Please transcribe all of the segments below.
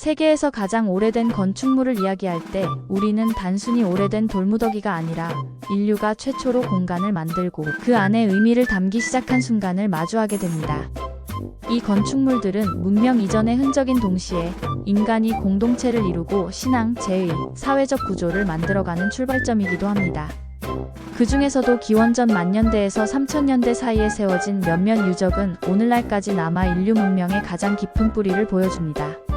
세계에서 가장 오래된 건축물을 이야기할 때 우리는 단순히 오래된 돌무더기가 아니라 인류가 최초로 공간을 만들고 그 안에 의미를 담기 시작한 순간을 마주하게 됩니다. 이 건축물들은 문명 이전의 흔적인 동시에 인간이 공동체를 이루고 신앙, 제의, 사회적 구조를 만들어가는 출발점이기도 합니다. 그 중에서도 기원전 만년대에서 3000년대 사이에 세워진 몇몇 유적은 오늘날까지 남아 인류 문명의 가장 깊은 뿌리를 보여줍니다.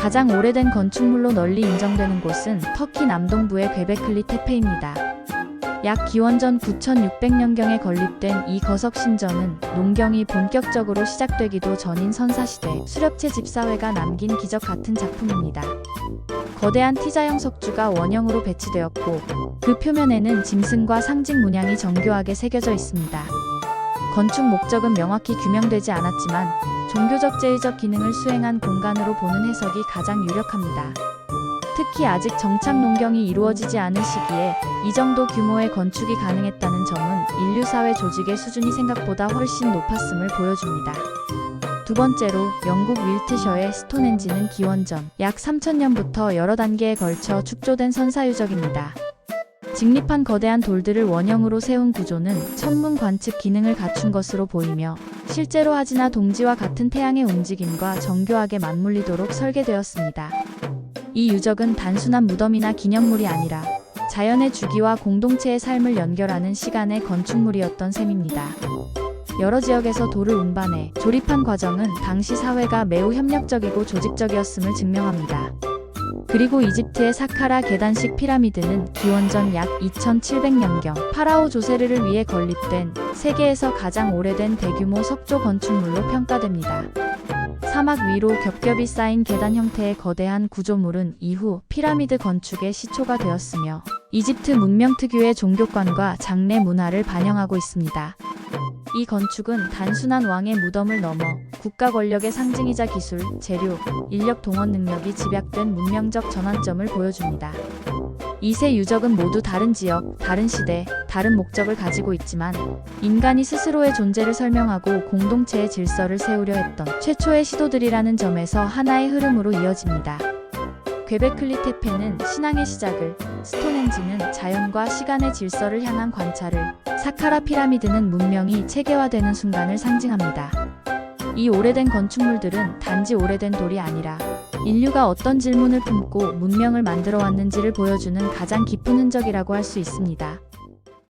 가장 오래된 건축물로 널리 인정되는 곳은 터키 남동부의 괴베클리 테페입니다. 약 기원전 9600년경에 건립된 이 거석 신전은 농경이 본격적으로 시작되기도 전인 선사시대 수렵체 집사회가 남긴 기적 같은 작품입니다. 거대한 T자형 석주가 원형으로 배치되었고 그 표면에는 짐승과 상징 문양이 정교하게 새겨져 있습니다. 건축 목적은 명확히 규명되지 않았지만 종교적 제의적 기능을 수행한 공간으로 보는 해석이 가장 유력합니다. 특히 아직 정착 농경이 이루어지지 않은 시기에 이 정도 규모의 건축이 가능했다는 점은 인류 사회 조직의 수준이 생각보다 훨씬 높았음을 보여줍니다. 두 번째로 영국 윌트셔의 스톤헨지는 기원전 약 3000년부터 여러 단계에 걸쳐 축조된 선사 유적입니다. 직립한 거대한 돌들을 원형으로 세운 구조는 천문 관측 기능을 갖춘 것으로 보이며 실제로 하지나 동지와 같은 태양의 움직임과 정교하게 맞물리도록 설계되었습니다. 이 유적은 단순한 무덤이나 기념물이 아니라 자연의 주기와 공동체의 삶을 연결하는 시간의 건축물이었던 셈입니다. 여러 지역에서 돌을 운반해 조립한 과정은 당시 사회가 매우 협력적이고 조직적이었음을 증명합니다. 그리고 이집트의 사카라 계단식 피라미드는 기원전 약 2700년경 파라오 조세르를 위해 건립된 세계에서 가장 오래된 대규모 석조 건축물로 평가됩니다. 사막 위로 겹겹이 쌓인 계단 형태의 거대한 구조물은 이후 피라미드 건축의 시초가 되었으며 이집트 문명 특유의 종교관과 장례 문화를 반영하고 있습니다. 이 건축은 단순한 왕의 무덤을 넘어 국가 권력의 상징이자 기술, 재료, 인력 동원 능력이 집약된 문명적 전환점을 보여줍니다. 이세 유적은 모두 다른 지역, 다른 시대, 다른 목적을 가지고 있지만 인간이 스스로의 존재를 설명하고 공동체의 질서를 세우려 했던 최초의 시도들이라는 점에서 하나의 흐름으로 이어집니다. 괴베클리 테페는 신앙의 시작을, 스톤헨지는 자연과 시간의 질서를 향한 관찰을, 사카라 피라미드는 문명이 체계화되는 순간을 상징합니다. 이 오래된 건축물들은 단지 오래된 돌이 아니라 인류가 어떤 질문을 품고 문명을 만들어 왔는지를 보여주는 가장 깊은 흔적이라고 할 수 있습니다.